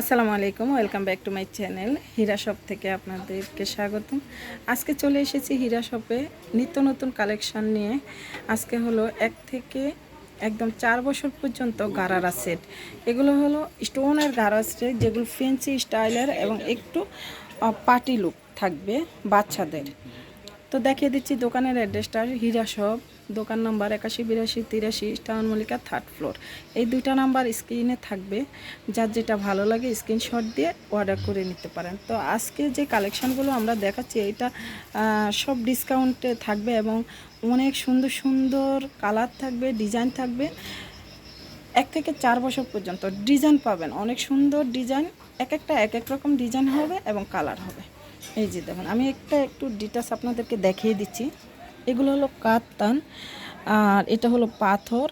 আসসালামু আলাইকুম, welcome back to my channel Heera shop থেকে আপনাদেরকে স্বাগতম। আজকে চলে এসেছি হীরা শপে নিত্য নতুন কালেকশান নিয়ে। আজকে হলো এক থেকে একদম চার বছর পর্যন্ত গারারা সেট। এগুলো হলো স্টোনের গারা সেট, যেগুলো ফেন্সি স্টাইলের এবং একটু পার্টি লুক থাকবে বাচ্চাদের। তো দেখিয়ে দিচ্ছি দোকানের অ্যাড্রেসটা হীরা শপ দোকান নাম্বার একাশি, বিরাশি, তিরাশি টাউন মল্লিকা থার্ড ফ্লোর এই দুইটা নাম্বার স্ক্রিনে থাকবে। যার যেটা ভালো লাগে স্ক্রিনশট দিয়ে অর্ডার করে নিতে পারেন। তো আজকে যে কালেকশানগুলো আমরা দেখাচ্ছি এটা সব ডিসকাউন্টে থাকবে এবং অনেক সুন্দর সুন্দর কালার থাকবে ডিজাইন থাকবে। এক থেকে চার বছর পর্যন্ত ডিজাইন পাবেন। অনেক সুন্দর ডিজাইন এক একটা, এক এক রকম ডিজাইন হবে এবং কালার হবে। এই যে দেখুন, আমি একটা একটু ডিটেলস আপনাদেরকে দেখিয়ে দিচ্ছি। এগুলো হলো কাতান আর এটা হলো পাথর।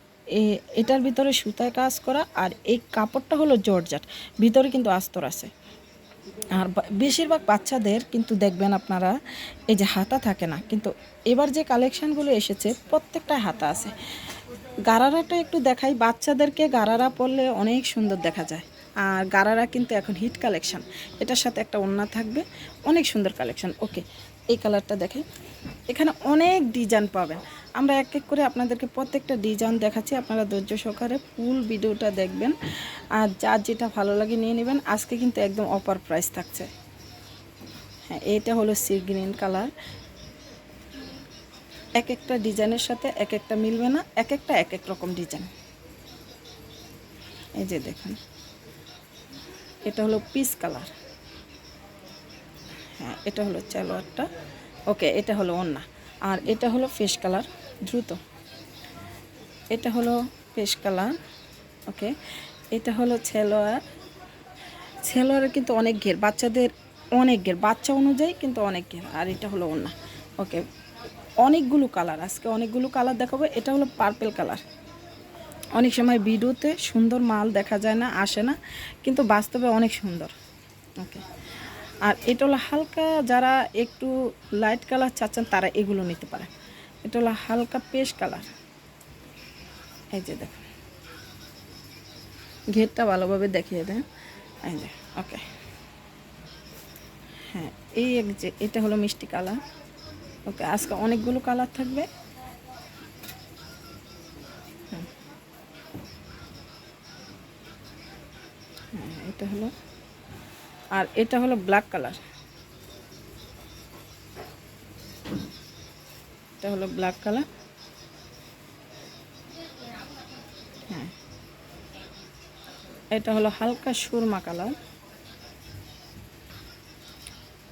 এটার ভিতরে সুতায় কাজ করা, আর এই কাপড়টা হলো জর্জাট। ভিতরে কিন্তু আস্তর আছে। আর বেশিরভাগ বাচ্চাদের কিন্তু দেখবেন আপনারা, এই যে হাতা থাকে না। কিন্তু এবার যে কালেকশানগুলো এসেছে, প্রত্যেকটা হাতা আছে। গারারাটা একটু দেখাই। বাচ্চাদেরকে গারারা পরলে অনেক সুন্দর দেখা যায়। আর গারারা কিন্তু এখন হিট কালেকশান এটার সাথে একটা ওড়না থাকবে। অনেক সুন্দর কালেকশন ওকে এই কালারটা দেখে এখানে অনেক ডিজাইন পাবেন। আমরা এক এক করে আপনাদেরকে প্রত্যেকটা ডিজাইন দেখাচ্ছি। আপনারা ধৈর্য সহকারে ফুল ভিডিওটা দেখবেন। আর যার যেটা ভালো লাগে নিয়ে নেবেন। আজকে কিন্তু একদম অপার প্রাইস থাকছে। হ্যাঁ এটা হলো সি গ্রিন কালার এক একটা ডিজাইনের সাথে এক একটা মিলবে না। এক একটা এক এক রকম ডিজাইন। এই যে দেখুন। এটা হলো পিস কালার। হ্যাঁ এটা হলো চালোয়ারটা ওকে, এটা হলো ওন্না আর এটা হলো ফেস কালার, দ্রুত। এটা হলো ফেস কালার, ওকে। এটা হলো ছেলোয়ার ছেলোয়ারের কিন্তু অনেক ঘের, বাচ্চাদের অনেক ঘের, বাচ্চা অনুযায়ী কিন্তু অনেক ঘের। আর এটা হলো ওন্না ওকে। অনেকগুলো কালার, আজকে অনেকগুলো কালার দেখাবো। এটা হলো পার্পেল কালার। অনেক সময় ভিডিওতে সুন্দর মাল দেখা যায় না, আসে না, কিন্তু বাস্তবে অনেক সুন্দর। ওকে। আর এটা হলো হালকা যারা একটু লাইট কালার চাচ্ছেন, তারা এগুলো নিতে পারে। এটা হলো হালকা পেশ কালার এই যে দেখুন। ঘেরটা ভালোভাবে দেখিয়ে দেন। এই যে, ওকে। হ্যাঁ এই এক যে, এটা হলো মিষ্টি কালার ওকে, আজকে অনেকগুলো কালার থাকবে। হ্যাঁ, এটা হলো। আর এটা হলো ব্ল্যাক কালার এটা হলো ব্ল্যাক কালার হ্যাঁ। এটা হলো হালকা সুরমা কালার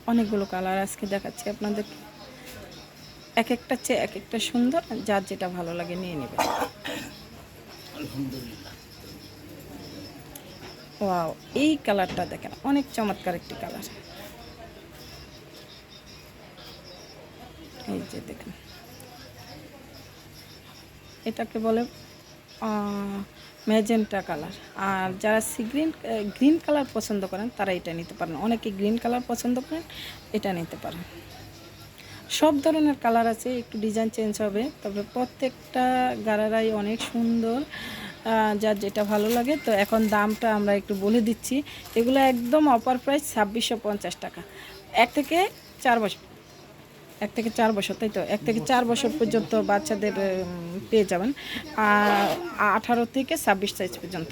অনেকগুলো কালার আজকে দেখাচ্ছি আপনাদেরকে। এক একটা চেয়ে এক একটা সুন্দর যার যেটা ভালো লাগে নিয়ে নেবেন। ওয়াও এই কালারটা দেখেন, অনেক চমৎকার একটি কালার। এই যে দেখেন। এটাকে বলে ম্যাজেন্টা কালার। আর যারা সি গ্রিন গ্রিন কালার পছন্দ করেন, তারা এটা নিতে পারেন। অনেকে গ্রিন কালার পছন্দ করেন, এটা নিতে পারেন। সব ধরনের কালার আছে, একটু ডিজাইন চেঞ্জ হবে, তবে প্রত্যেকটা গারারাই অনেক সুন্দর। যার যেটা ভালো লাগে। তো এখন দামটা আমরা একটু বলে দিচ্ছি। এগুলো একদম অফার প্রাইস ছাব্বিশশো পঞ্চাশ টাকা। এক থেকে চার বছর। এক থেকে চার বছর, তাই তো? এক থেকে চার বছর পর্যন্ত বাচ্চাদের পেয়ে যাবেন। আঠারো থেকে ছাব্বিশ সাইজ পর্যন্ত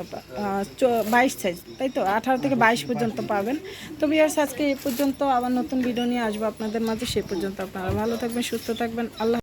বাইশ সাইজ তাই তো? আঠারো থেকে বাইশ পর্যন্ত পাবেন। তো বিয়ার্স আজকে এ পর্যন্ত আবার নতুন ভিডিও নিয়ে আসব আপনাদের মাঝে। সে পর্যন্ত আপনারা ভালো থাকবেন, সুস্থ থাকবেন। আল্লাহ